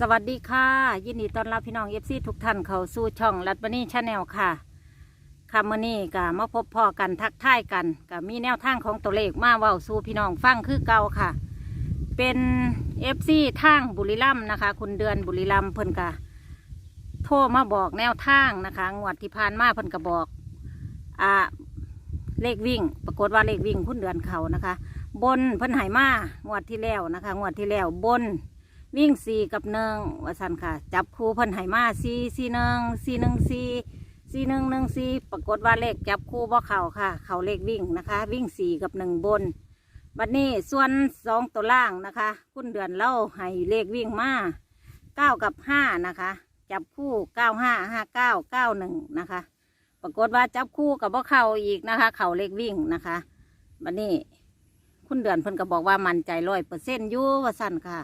สวัสดีค่ะ ยินดีต้อนรับพี่น้องเอฟซีทุกท่านเข้าสู่ช่องรัตบนีชาแนลค่ะค่ะมื่อนี้ก็มาพบพ่อกันทักทายกันก็มีแนวทางของตัวเลขมาเว้าสู่พี่น้องฟังคือเก่าค่ะ เป็นเอฟซีทางบุรีรัมย์นะคะ คุณเดือนบุรีรัมย์เพิ่นกะโทรมาบอกแนวทางนะคะงวดที่ผ่านมาเพิ่นก็บอกอ่าเลขวิ่ง ปรากฏว่าเลขวิ่งคุณเดือนเขานะคะ บนเพิ่นหายมางวดที่แล้วนะคะ งวดที่แล้วบน วิ่งสี่กับหนึ่งว่าสันค่ะ จับคู่เพิ่นไหมาสี่สี่หนึ่งสี่หนึ่งสี่สี่หนึ่งหนึ่งสี่ปรากฏว่าเลขจับคู่บ่เข่าค่ะ เข่าเลขวิ่งนะคะ วิ่งสี่กับหนึ่งบนบัดนี้ส่วนสองตัวล่างนะคะ คุณเดือนเล่าให้เลขวิ่งมาเก้ากับห้านะคะ จับคู่เก้าห้าห้าเก้าเก้าหนึ่งนะคะ ปรากฏว่าจับคู่กับบ่เข่าอีกนะคะ เข่าเลขวิ่งนะคะบัดนี้คุณเดือนเพิ่นก็บอกว่ามั่นใจร้อยเปอร์เซ็นต์ยู่ว่าสั่นค่ะ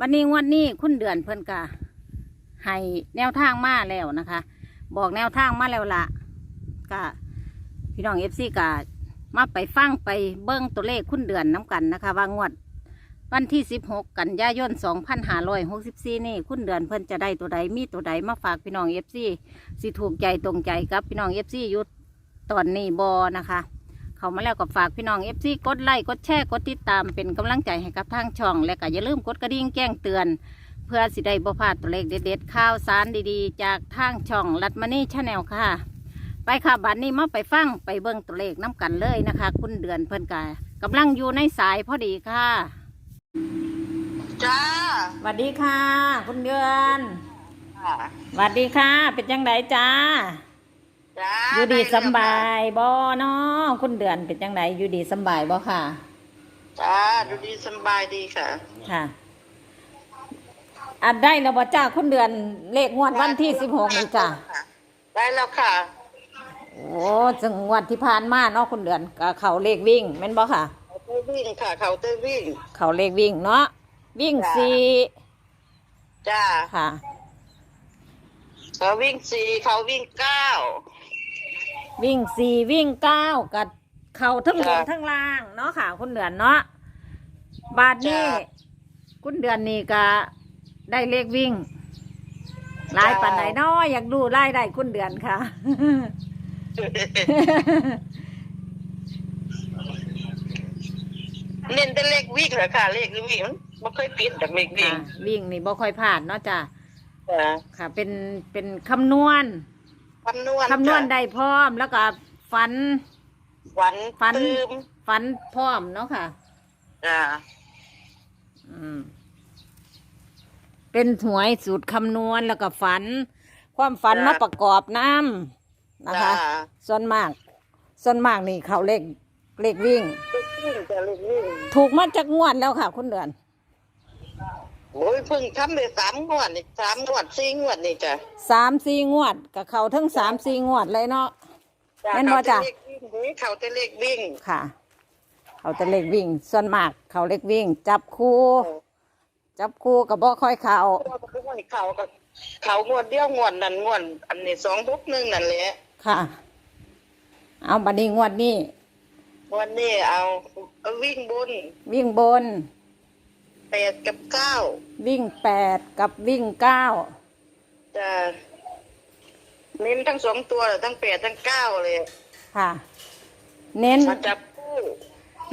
วันนี้งวันนี้คุณเดือนเพิ่นกะให้แนวทางมาแล้วนะคะ บอกแนวทางมาแล้วละกะพี่น้องเอฟซีกะมาไปฟังไปเบิ้งตัวเลขคุณเดือนน้กันนะคะ ว่างวดวันที่ 16 กันยายน 2564 นี่ คุณเดือนเพิ่นจะได้ตัวใดมีตัวใดมาฝากพี่น้องเอฟซีสิถูกใจตรงใจกับพี่น้องเอฟซียุดตอนนี้บอนะคะ เข้ามาแล้วก็ฝากพี่น้องเอฟซีกดไลค์กดแชร์กดติดตามเป็นกำลังใจให้กับทางช่อง และก็อย่าลืมกดกระดิ่งแจ้งเตือน เพื่อสิได้บ่พลาดตัวเลขเด็ดๆข่าวสารดีๆ จากทางช่องรัดมานี่ชาแนลค่ะ ไปค่ะบัดนี้มาไปฟังไปเบิ่งตัวเลขน้ำกันเลยนะคะ คุณเดือนเพิ่นกากำลังอยู่ในสายพอดีค่ะจ้าสวัสดีค่ะ คุณเดือนค่ะสวัสดีค่ะ เป็นจังไดจ้า จ้าอยู่ดีสำบายบ่เนาะคุณเดือนเป็นจังไดอยู่ดีสำบายบ่ค่ะ จ้าดูดีสำบายดีค่ะ ค่ะอันได้แล้วบ่จ้าคุณเดือนเลขงวดวันที่สิบหกนี่จ้าได้แล้วค่ะ โอ้จังงวดที่ผ่านมาเนาะคุณเดือนก็เขาเลขวิ่งแม่นบ่ค่ะเขาเตอร์วิ่งค่ะ เขาเตอร์วิ่ง เขาเลขวิ่งเนาะวิ่งจ้ะสี่จ้าค่ะ เขาวิ่งสี่เขาวิ่งเก้า วิ่งสี่วิ่งเก้ากับเขาทั้งบนจ้ะทั้งล่างเนาะค่ะ คุณเดือนเนาะบาทนี้จ้ะ คุณเดือนนี่ก็ได้เลขวิ่งหลายจ้ะปันไหนเนาะอยากดูไล่ได้คุณเดือนค่ะ เน้นแต่เลขวิ่งเหรอค่ะ เลขวิ่งมันไม่ค่อยปิดแต่เลขวิ่งค่ะวิ่งนี่บ่ค่อยผ่านเนาะจ้ะ จ้าค่ะ เป็นเป็นคำนวณ คำนวณคำนวณจ้ะได้พร้อมแล้วก็ฝัน ฝันฝัน ตืมฝันพร้อมเนาะค่ะ จ้าอืม เป็นหวยสูตรคำนวณแล้วก็ฝัน ความฝันมาประกอบน้ำนะคะจ้าส่วนมาก ส่วนมากนี่เขาเลขเลขวิ่งเลขวิ่งจ้ะเลขวิ่งถูกมาจากงวดแล้วค่ะ คุณเดือน โอ้ยเพิ่งทำไปสามงวดนี่สามงวดสี่งวดนี่จ้ะสามสี่งวดกับเขาทั้งสามสี่งวดเลยเนาะจ้ะแม่นบ่เขาจ้ะแต่เลขวิ่งเฮ้ยเขาแต่เลขวิ่งค่ะ เขาแต่เลขวิ่ง ส่วนมากเขาเลขวิ่ง จับคู่ จับคู่กับบ่ค่อยเขาเขาก็คือว่าเขาก็เขางวดเดียวงวดนั่นงวดอันนี้สองทุกหนึ่งนั่นแหละค่ะ เอาบัดนี้งวดนี้ งวันนี้เอาเอาวิ่งบนวิ่งบน แปดกับเก้าวิ่งแปดกับวิ่งเก้าจะเน้นทั้งสองตัวเลยทั้งแปดทั้งเก้าเลยค่ะ เน้นมาจับคู่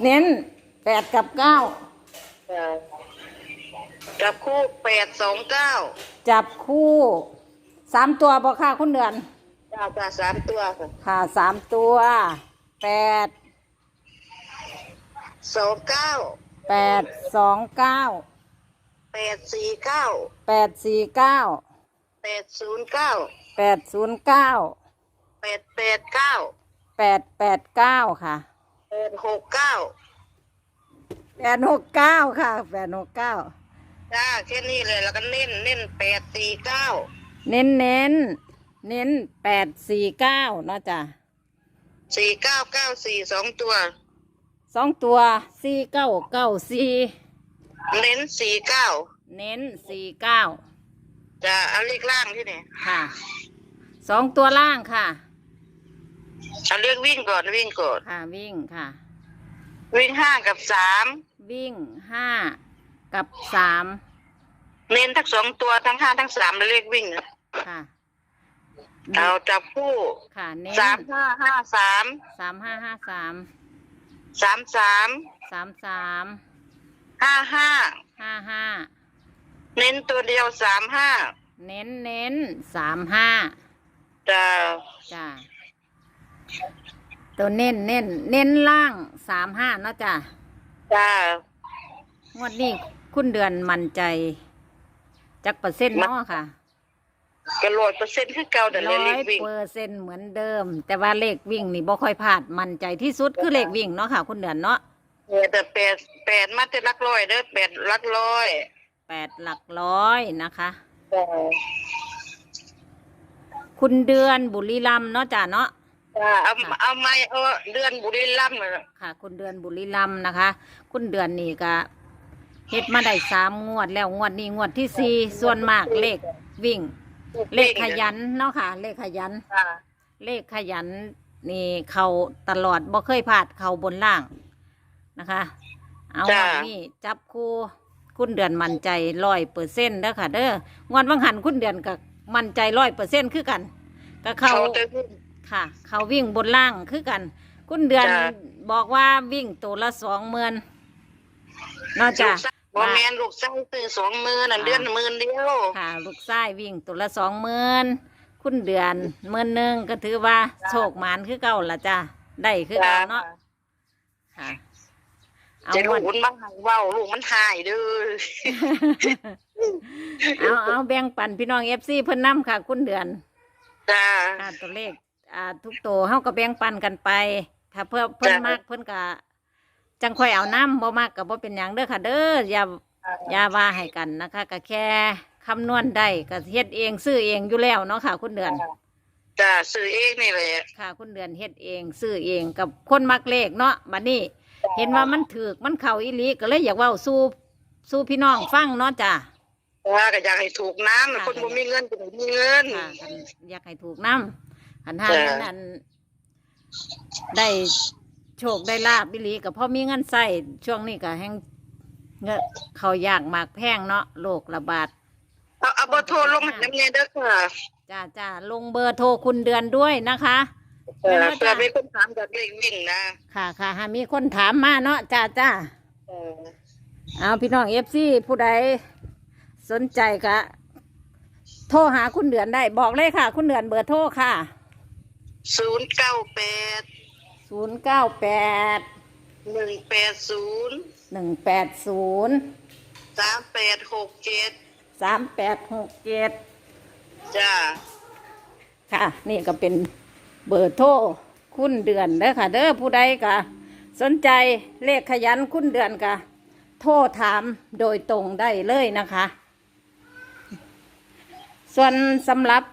เน้นแปดกับเก้าจะจับคู่แปดสองเก้าจับคู่สามตัวบ่ค่ะคุณเดือนจ้าจ้าสามตัวค่ะค่ะสามตัวแปดสองเก้า แปดสองเก้าแปดสี่เก้าแปดสี่เก้าแปดศูนย์เก้าแปดศูนย์เก้าแปดแปดเก้าแปดแปดเก้าค่ะแปดหกเก้าแปดหกเก้าค่ะแปดหกเก้าจ้าแค่นี้เลยแล้วก็เน้นเน้นแปดสี่เก้าเน้นเน้นเน้นแปดสี่เก้าเนาะจ้ะสี่เก้าเก้าสี่สองตัว สองตัวสี่เก้าเก้าสี่เน้นสี่เก้าเน้นสี่เก้าจะเอาเลขล่างที่ไหนค่ะสองตัวล่างค่ะเอาเลขวิ่งก่อนวิ่งก่อนค่ะวิ่งค่ะ วิ่งห้ากับสามวิ่งห้ากับสามเน้นทั้งสองตัวทั้งห้าทั้งสามเลขวิ่งน่ะค่ะเอาจับคู่ค่ะเน้นสามห้าห้าสามสามห้าห้าสาม สามสามสามสามห้าห้าห้าห้าเน้นตัวเดียวสามห้าเน้นเน้นสามห้าจะจ้าตัวเน้นเน้นเน้นล่างสามห้าเนาะจ้ะจะงวดนี้คุณเดือนมั่นใจ จักเปอร์เซ็นต์เนาะค่ะ กระโดดเปอร์เซ็นต์คือเก่าแต่ร้เลอยขวิ่งเปอร์เซ็นต์เหมือนเดิม แต่ว่าเลขวิ่งนี่บ่ค่อยพลาดมั่นใจที่สุดคือเลขวิ่งเนาะค่ะคุณเดือนเนาะเออแต่แปดแปดมาแต่ลักร้อยเด้อแปดลักร้อยแปดหลักร้อยนะคะจะคุณเดือนบุรีรัมย์เนาะจ้ะเนาะจะเอาเอาไม้เอาเดือนบุรีรัมย์น่ะค่ะ คุณเดือนบุรีรัมย์นะคะ คุณเดือนนี่ก็เฮ็ดมาได้สามงวดแล้วงวดนี้งวดที่สี่ส่วนมากเลขวิ่ง เลขขยันเนาะค่ะ เลขขยันจ้ะเลขขยันนี่เขาตลอดบ่เคยพลาดเขาบนล่างนะคะ เอางวดนี้จับคู่คุณเดือนมั่นใจร้อยเปอร์เซ็นต์เด้อค่ะ เด้องวดวังหันคุณเดือนกับมั่นใจร้อยเปอร์เซ็นต์คือกันก็เขา เขาจะวิ่งค่ะ เขาวิ่งบนล่างคือกัน คุณเดือนจ้ะ บอกว่าวิ่งตัวละสองหมื่นนอกจาก บ่แมนลูกไส้ซื้อสองหมื่นน่ะเดือนหมื่นเดียวค่ะ ลูกชายวิ่งตัวละสองหมื่นคุณเดือนหมื่นหนึ่งก็ถือว่าโชคหมานคือเก่าละจ้ะได้คือเก่าเนาะค่ะเอาจะงลูวกดมันมาหายเว้าลูกมันหายเด้อเอาเอาแบ่งปันพี่น้องเอฟซีเพิ่นนํค่ะ คุณเดือนจ้าค่ะตัวเลขอ่าทุกตัวเฮาก็แบ่งปันกันไป ถ้าเพื่อเพิ่นจ้ะมากเพิ่นก็ จังค่อยเอาน้ำบ่มากก็บ่เป็นหยังเด้อค่ะ เด้ออย่าอย่าว่าให้กันนะคะก็แค่คำนวณได้ก็เฮ็ดเองซื้อเองอยู่แล้วเนาะค่ะ คุณเดือน จ้าซื้อเองนี่แหละค่ะ คุณเดือนเฮ็ดเองซื้อเองกับคนมักเลขเนาะบัดนี้ เห็นว่ามันถูกมันเข้าอีหลีก็เลยอยากเว้าสู่สู่พี่น้องฟังเนาะจ้ะว่าก็อยากให้ถูกน้ำค่ะ คนบ่มีเงินก็บ่มีเงิน ค่ะคันอยากให้ถูกน้ำหันหาจ้ะเงินนั้นได้ โชคได้ลาบบิลีกับพ่อมีเงินใส่ช่วงนี้ก็แห้งเงนเขายากหมากแพงเนาะโรคระบาดเอาเอาเบอร์โทรลงให้น้ำเนยเด้อค่ะจ้าจ้าลงเบอร์โทรคุณเดือนด้วยนะคะเออเพื่อมีคนถามจากเลขวิ่งนะค่ะค่ะหามีคนถามมาเนาะจ้าจ้าเออเอาพี่น้องเอฟซีผู้ใดสนใจก็โทรหาคุณเดือนได้บอกเลยค่ะ คุณเดือนเบอร์โทรค่ะ ศูนย์เก้าแปด ศูนย์เก้าแปดหนึ่งแปดศูนย์หนึ่งแปดศูนย์สามแปดหกเจ็ดสามแปดหกเจ็ดจ้าค่ะ นี่ก็เป็นเบอร์โทรคุณเดือนเด้อค่ะ เด้อผู้ใดก็สนใจเลขขยันคุณเดือนก็โทรถามโดยตรงได้เลยนะคะ ส่วนสำหรับ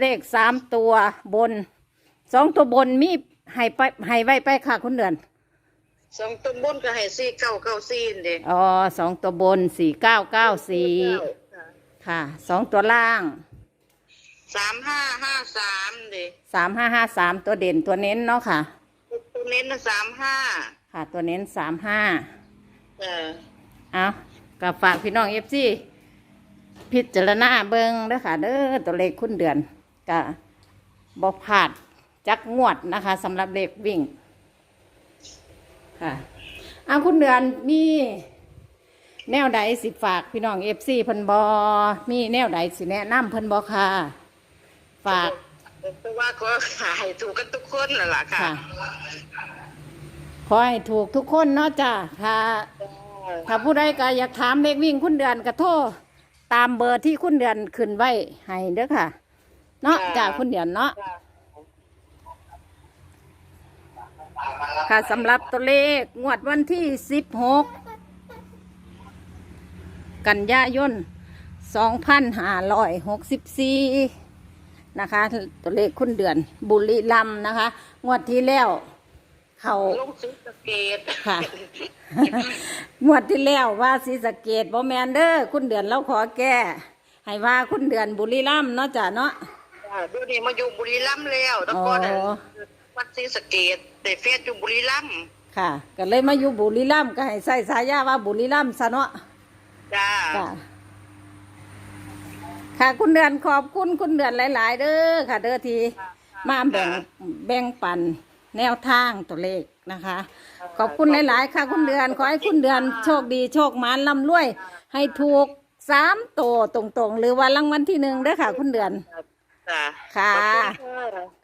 เลขสามตัวบนสองตัวบนมี ให้ไปให้ไว้ไปค่ะคุณเดือนสองต้นบนก็ให้สี่เก้าเก้าสี่เด้อ๋อสองตัวบนสี่เก้าเก้าสี่ค่ะสองตัวล่างสามห้าห้าสามเด้สามห้าห้าสามตัวเด่นตัวเน้นเนาะค่ะ ตัวเน้นสามห้าค่ะ ตัวเน้นสามห้าเออเอากับฝากพี่น้องเอฟซีพิจารณาเบิงเด้อค่ะเด้อตัวเลขคุณเดือนกะบอพลาด จักงวดนะคะสำหรับเลขวิ่ง ค่ะเอาคุณเดือนมีแนวใดสิฝากพี่น้องเอฟซีเพิ่นบอมีแนวใดสิแนะนำเพิ่นบอค่ะ ฝากเพราะว่าก็ขายถูกกันทุกคนนั่นแหละค่ะ ค่ะขอให้ถูกทุกคนเนาะจ้ะค่ะ ถ้าผู้ใดก็อยากถามเลขวิ่งคุณเดือนก็โทรตามเบอร์ที่คุณเดือนขึ้นไว้ให้เด้อค่ะ เนาะจ้ะจากคุณเดือนเนาะ ค่ะสำหรับตัวเลขงวดวันที่สิบหกกันยายนสองพันห้าร้อยหกสิบสี่นะคะ ตัวเลขคุณเดือนบุรีรัมย์นะคะ งวดที่แล้ว เขาลงซื้อสะเกตค่ะ งวดที่แล้วว่าศรีสะเกดบ่แมนเด้อคุณเดือนเราขอแก้ ให้ว่าคุณเดือนบุรีรัมย์เนาะจ้ะเนาะอ่าเดี๋ยวนี้มาอยู่บุรีรัมย์แล้วแตะก่อนน่ะอ๋อ วัดศรีสะเกตแต่เฟซอยู่บุรีรัมย์ค่ะ ก็เลยมาอยู่บุรีรัมย์ก็ให้ใส่สายาว่าบุรีรัมย์ซะเนาะจ้าจ้ะค่ะคุณเดือนขอบคุณคุณเดือนหลาย ๆ เด้อค่ะ เด้อที่มาแบ่งแบ่งปันแนวทางตัวเลขนะคะ ขอบคุณหลาย ๆ ค่ะ คุณเดือนขอให้คุณเดือนโชคดีโชคหมานร่ำรวย ให้ถูกสามโตวตรงๆ หรือว่ารางวัลที่หนึ่งเด้อค่ะ คุณเดือนจ้ะค่ะขอบคุณค่ะ